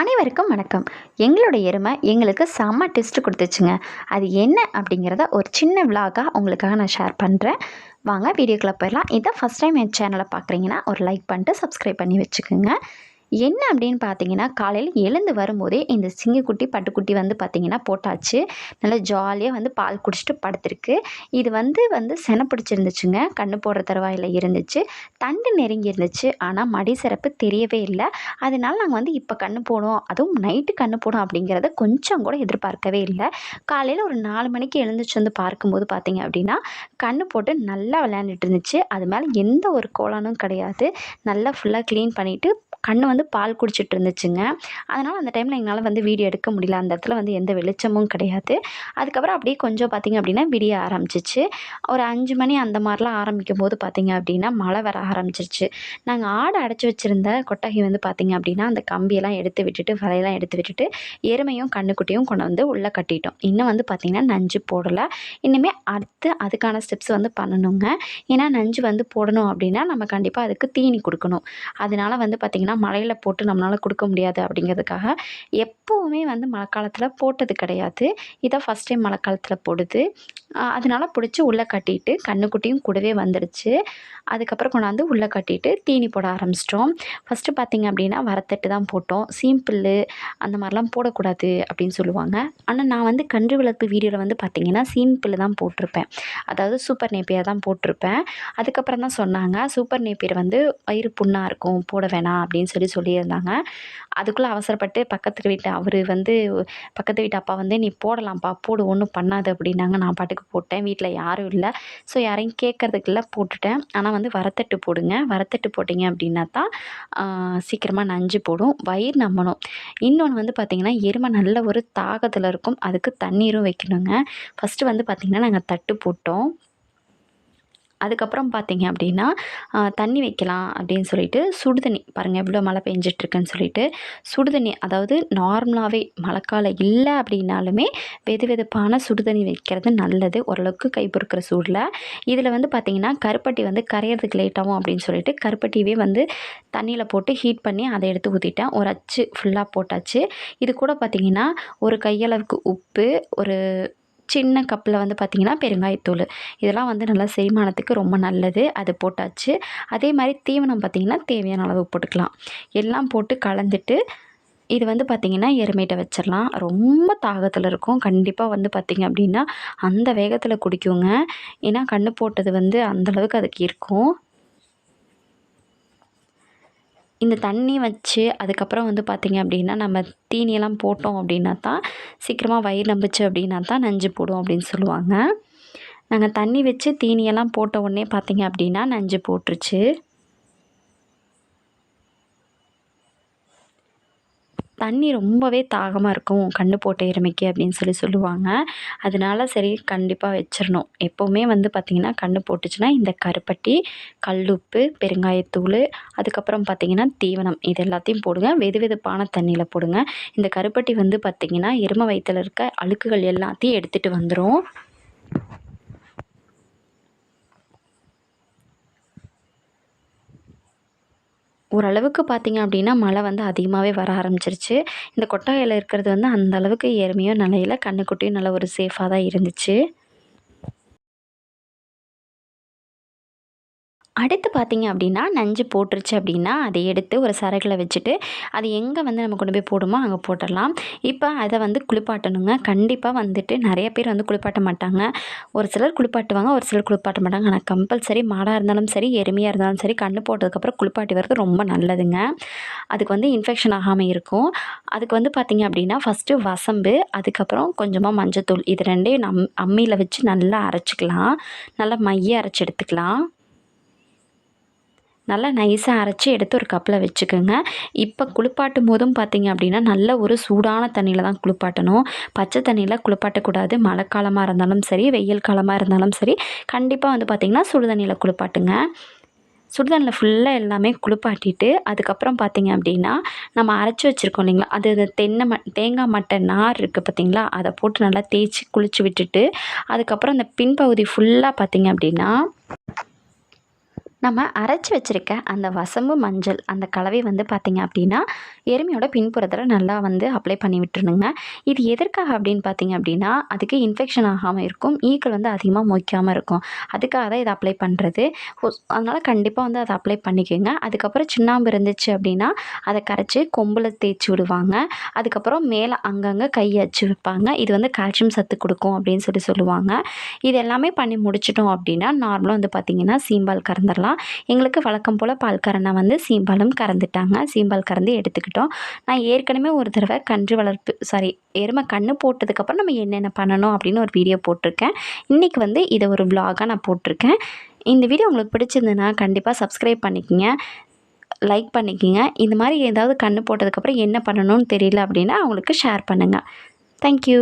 அனைவருக்கும் வணக்கம். எங்களோட எருமை எங்களுக்கு செம்ம டெஸ்ட் கொடுத்துச்சுங்க. அது என்ன அப்படிங்கிறத ஒரு சின்ன விலாகாக உங்களுக்காக நான் ஷேர் பண்ணுறேன் வாங்க வீடியோக்குள்ளே போயிடலாம். இதை ஃபஸ்ட் டைம் என் சேனலை பார்க்குறீங்கன்னா ஒரு லைக் பண்ணிட்டு சப்ஸ்கிரைப் பண்ணி வச்சுக்கோங்க. என்ன அப்படின்னு பார்த்தீங்கன்னா காலையில் எழுந்து வரும்போதே இந்த சிங்கக்குட்டி பட்டுக்குட்டி வந்து பார்த்திங்கன்னா போட்டாச்சு. நல்லா ஜாலியாக வந்து பால் குடிச்சிட்டு படுத்திருக்கு. இது வந்து வந்து செனை பிடிச்சிருந்துச்சுங்க. கண்ணு போடுற தருவாயில் இருந்துச்சு. தண்டு நெருங்கி இருந்துச்சு. ஆனால் மடி சிறப்பு தெரியவே இல்லை. அதனால நாங்கள் வந்து இப்போ கண்ணு போடும் அதுவும் நைட்டு கண்ணு போடும் அப்படிங்கிறத கொஞ்சம் கூட எதிர்பார்க்கவே இல்லை. காலையில் ஒரு நாலு மணிக்கு எழுந்துச்சு வந்து பார்க்கும்போது பார்த்தீங்க அப்படின்னா கண்ணு போட்டு நல்லா விளையாண்டுட்டு இருந்துச்சு. அது மேலே எந்த ஒரு கோலனும் கிடையாது. நல்லா ஃபுல்லாக க்ளீன் பண்ணிவிட்டு கண்ணு வந்து பால் குடிச்சிட்டு இருந்துச்சுங்க அதனால் அந்த டைமில் எங்களால் வந்து வீடியோ எடுக்க முடியல. அந்த இடத்துல வந்து எந்த வெளிச்சமும் கிடையாது. அதுக்கப்புறம் அப்படியே கொஞ்சம் பார்த்திங்க அப்படின்னா விடிய ஆரம்பிச்சிச்சு. ஒரு அஞ்சு மணி அந்த மாதிரிலாம் ஆரம்பிக்கும் போது பார்த்திங்க அப்படின்னா மழை வர ஆரம்பிச்சிருச்சு. நாங்கள் ஆடை அடைச்சி வச்சுருந்த கொட்டகை வந்து பார்த்திங்க அப்படின்னா அந்த கம்பியெல்லாம் எடுத்து விட்டுட்டு வலையெல்லாம் எடுத்து விட்டுட்டு எருமையும் கண்ணுக்குட்டியும் கொண்டு வந்து உள்ளே கட்டிட்டோம். இன்னும் வந்து பார்த்திங்கன்னா நஞ்சு போடலை. இனிமேல் அடுத்து அதுக்கான ஸ்டெப்ஸ் வந்து பண்ணணுங்க. ஏன்னா நஞ்சு வந்து போடணும் அப்படின்னா நம்ம கண்டிப்பாக அதுக்கு தீனி கொடுக்கணும். அதனால் வந்து பார்த்திங்கன்னா மழையில் போட்டு நம்மளால் கொடுக்க முடியாது அப்படிங்கிறதுக்காக எப்போவுமே வந்து மழைக்காலத்தில் போட்டது கிடையாது. இதான் ஃபஸ்ட் டைம் மழைக்காலத்தில் போடுது. அதனால் பிடிச்சி உள்ளே கட்டிட்டு கண்ணுக்குட்டியும் கூடவே வந்துடுச்சு அதுக்கப்புறம் கொண்டாந்து உள்ளே கட்டிட்டு தீனி போட ஆரம்பிச்சிட்டோம். ஃபஸ்ட்டு பார்த்திங்க அப்படின்னா வரத்தட்டு தான் போட்டோம். சீம்பிள் அந்த மாதிரிலாம் போடக்கூடாது அப்படின்னு சொல்லுவாங்க. ஆனால் நான் வந்து கன்று வளர்ப்பு வீடியோவில் வந்து பார்த்திங்கன்னா சீம்பிள் தான் போட்டிருப்பேன். அதாவது சூப்பர் நேப்பியர் தான் போட்டிருப்பேன். அதுக்கப்புறம் தான் சொன்னாங்க சூப்பர் நேப்பியர் வந்து வயிறு புண்ணாக இருக்கும் போட வேணாம் அப்படின்னு அப்படின்னு சொல்லி சொல்லியிருந்தாங்க. அதுக்குள்ளே அவசரப்பட்டு பக்கத்து வீட்டு அவர் வந்து பக்கத்து வீட்டு அப்பா வந்து நீ போடலாம்ப்பா போடு ஒன்றும் பண்ணாது அப்படின்னாங்க. நான் பாட்டுக்கு போட்டேன். வீட்டில் யாரும் இல்லை. ஸோ யாரையும் கேட்கறதுக்குள்ள போட்டுட்டேன். ஆனால் வந்து வரத்தட்டு போடுங்க. வரத்தட்டு போட்டிங்க அப்படின்னா தான் சீக்கிரமாக நஞ்சு போடும். வயிறு நம்பணும் இன்னொன்று வந்து பார்த்திங்கன்னா எருமை நல்ல ஒரு தாகத்தில் இருக்கும். அதுக்கு தண்ணீரும் வைக்கணுங்க. ஃபஸ்ட்டு வந்து பார்த்திங்கன்னா நாங்கள் தட்டு போட்டோம். அதுக்கப்புறம் பார்த்தீங்க அப்படின்னா தண்ணி வைக்கலாம் அப்படின்னு சொல்லிட்டு சுடு தண்ணி பாருங்கள் எவ்வளோ மழை பெஞ்சிட்ருக்குன்னு சொல்லிட்டு சுடுதண்ணி அதாவது நார்மலாகவே மழைக்காலம் இல்லை அப்படின்னாலுமே வெது வெதுப்பான சுடுதண்ணி வைக்கிறது நல்லது. ஓரளவுக்கு கை பொறுக்கிற சூடில். இதில் வந்து பார்த்திங்கன்னா கருப்பட்டி வந்து கரையிறதுக்கு லேட்டாகும் அப்படின்னு சொல்லிட்டு கருப்பட்டியவே வந்து தண்ணியில் போட்டு ஹீட் பண்ணி அதை எடுத்து ஊற்றிட்டேன் ஒரு அச்சு ஃபுல்லாக போட்டாச்சு. இது கூட பார்த்திங்கன்னா ஒரு கையளவுக்கு உப்பு ஒரு சின்ன கப்பில் வந்து பார்த்திங்கன்னா பெருங்காயத்தூள். இதெல்லாம் வந்து நல்லா செரிமானத்துக்கு ரொம்ப நல்லது. அது போட்டாச்சு. அதே மாதிரி தீவனம் பார்த்திங்கன்னா தேவையான அளவு போட்டுக்கலாம். எல்லாம் போட்டு கலந்துட்டு இது வந்து பார்த்திங்கன்னா எருமையிட்ட வச்சிடலாம். ரொம்ப தாகத்தில் இருக்கும். கண்டிப்பாக வந்து பார்த்திங்க அப்படின்னா அந்த வேகத்தில் குடிக்குங்க. ஏன்னா கண்ணு போட்டது வந்து அந்தளவுக்கு அதுக்கு இருக்கும். இந்த தண்ணி வச்சு அதுக்கப்புறம் வந்து பார்த்திங்க அப்படின்னா நம்ம தீனியெல்லாம் போட்டோம் அப்படின்னா தான் சீக்கிரமாக வயிறு நம்பிச்சு அப்படின்னா தான் நஞ்சு போடும் அப்படின்னு சொல்லுவாங்க. நாங்கள் தண்ணி வச்சு தீனியெல்லாம் போட்ட உடனே பார்த்திங்க அப்படின்னா நஞ்சு போட்டுருச்சு. தண்ணி ரொம்பவே தாகமாக இருக்கும். கண்ணு போட்ட எருமைக்கு அப்படின்னு சொல்லி சொல்லுவாங்க. அதனால சரி கண்டிப்பாக வச்சிடணும் எப்போவுமே வந்து பார்த்திங்கன்னா கண்ணு போட்டுச்சுன்னா இந்த கருப்பட்டி கல்லுப்பு பெருங்காயத்தூள் அதுக்கப்புறம் பார்த்திங்கன்னா தீவனம் இது எல்லாத்தையும் போடுங்க. வெது வெதுப்பான தண்ணியில் போடுங்க. இந்த கருப்பட்டி வந்து பார்த்திங்கன்னா எருமை வயிற்றில் இருக்க அழுக்குகள் எல்லாத்தையும் எடுத்துகிட்டு வந்துடும் ஓரளவுக்கு பார்த்திங்க அப்படின்னா மழை வந்து அதிகமாகவே வர ஆரம்பிச்சிருச்சு. இந்த கொட்டாயில் இருக்கிறது வந்து அந்த அளவுக்கு நிலையில கண்ணுக்குட்டியும் நல்ல ஒரு சேஃபாக தான் இருந்துச்சு. அடுத்து பார்த்தீங்க அப்படின்னா நஞ்சு போட்டுருச்சு அப்படின்னா அதை எடுத்து ஒரு சரகில் வச்சுட்டு அது எங்கே வந்து நம்ம கொண்டு போய் போடுமோ அங்கே போட்டுடலாம். இப்போ அதை வந்து குளிப்பாட்டணுங்க. கண்டிப்பாக வந்துட்டு நிறைய பேர் வந்து குளிப்பாட்ட மாட்டாங்க. ஒரு சிலர் குளிப்பாட்டுவாங்க ஒரு சிலர் குளிப்பாட்ட மாட்டாங்க. ஆனால் கம்பல்சரி மாடாக இருந்தாலும் சரி எருமையாக இருந்தாலும் சரி கண்ணு போட்டதுக்கப்புறம் குளிப்பாட்டி வர்றது ரொம்ப நல்லதுங்க. அதுக்கு வந்து இன்ஃபெக்ஷன் ஆகாமல் இருக்கும். அதுக்கு வந்து பார்த்திங்க அப்படின்னா ஃபஸ்ட்டு வசம்பு அதுக்கப்புறம் கொஞ்சமாக மஞ்சத்தூள். இது ரெண்டையும் நம் அம்மியில் வச்சு நல்லா அரைச்சிக்கலாம். நல்லா மைய அரைச்சி எடுத்துக்கலாம். நல்லா நைஸாக அரைச்சி எடுத்து ஒரு கப்பில் வச்சுக்கோங்க. இப்போ குளிப்பாட்டும் போதும் பார்த்தீங்க அப்படின்னா நல்ல ஒரு சூடான தண்ணியில் தான் குளிப்பாட்டணும். பச்சை தண்ணியில் குளிப்பாட்டக்கூடாது. மழை காலமாக இருந்தாலும் சரி வெயில் காலமாக இருந்தாலும் சரி கண்டிப்பாக வந்து பார்த்திங்கன்னா சுடு தண்ணியில் குளிப்பாட்டுங்க. சுடுதண்ணில் ஃபுல்லாக எல்லாமே குளிப்பாட்டிட்டு அதுக்கப்புறம் பார்த்தீங்க அப்படின்னா நம்ம அரைச்சி வச்சுருக்கோம் இல்லைங்களா? அது தென்னை ம தேங்காய் மட்டை நார் இருக்குது பார்த்தீங்களா அதை போட்டு நல்லா தேய்ச்சி குளிச்சு விட்டுட்டு அதுக்கப்புறம் அந்த பின்பகுதி ஃபுல்லாக பார்த்தீங்க அப்படின்னா நம்ம அரைச்சி வச்சுருக்க அந்த வசம்பு மஞ்சள் அந்த கலவை வந்து பார்த்திங்க அப்படின்னா எருமையோட பின்புறத்தில் நல்லா வந்து அப்ளை பண்ணி விட்டுருணுங்க. இது எதற்காக அப்படின்னு பார்த்தீங்க அப்படின்னா அதுக்கு இன்ஃபெக்ஷன் ஆகாமல் இருக்கும் ஈக்கள் வந்து அதிகமாக மொய்க்காமல் இருக்கும். அதுக்காக தான் இதை அப்ளை பண்ணுறது அதனால் கண்டிப்பாக வந்து அதை அப்ளை பண்ணிக்கோங்க. அதுக்கப்புறம் சின்னாம்பு இருந்துச்சு அப்படின்னா அதை கரைச்சி கொம்பில் தேய்ச்சி விடுவாங்க. அதுக்கப்புறம் மேலே அங்கங்கே கை அச்சு வைப்பாங்க. இது வந்து கால்சியம் சத்து கொடுக்கும் அப்படின்னு சொல்லி சொல்லுவாங்க. இது எல்லாமே பண்ணி முடிச்சிட்டோம் அப்படின்னா நார்மலாக வந்து பார்த்திங்கன்னா சீம்பால் கறந்துடலாம் எங்களுக்கு வழக்கம் போல் பால் கறனா வந்து சீம்பாலும் கறந்துட்டாங்க. சீம்பால் கறந்து எடுத்துக்கிட்டோம். நான் ஏற்கனவே ஒரு தடவை கன்று வளர்ப்பு சாரி எருமை கன்று போட்டதுக்கப்புறம் நம்ம என்னென்ன பண்ணணும் அப்படின்னு ஒரு வீடியோ போட்டிருக்கேன். இன்றைக்கி வந்து இதை ஒரு ப்ளாகாக நான் போட்டிருக்கேன். இந்த வீடியோ உங்களுக்கு பிடிச்சிருந்ததுன்னா கண்டிப்பாக சப்ஸ்கிரைப் பண்ணிக்கோங்க. லைக் பண்ணிக்கோங்க. இந்த மாதிரி ஏதாவது கண்ணு போட்டதுக்கப்புறம் என்ன பண்ணணும்னு தெரியல அப்படின்னா அவங்களுக்கு ஷேர் பண்ணுங்கள் தேங்க்யூ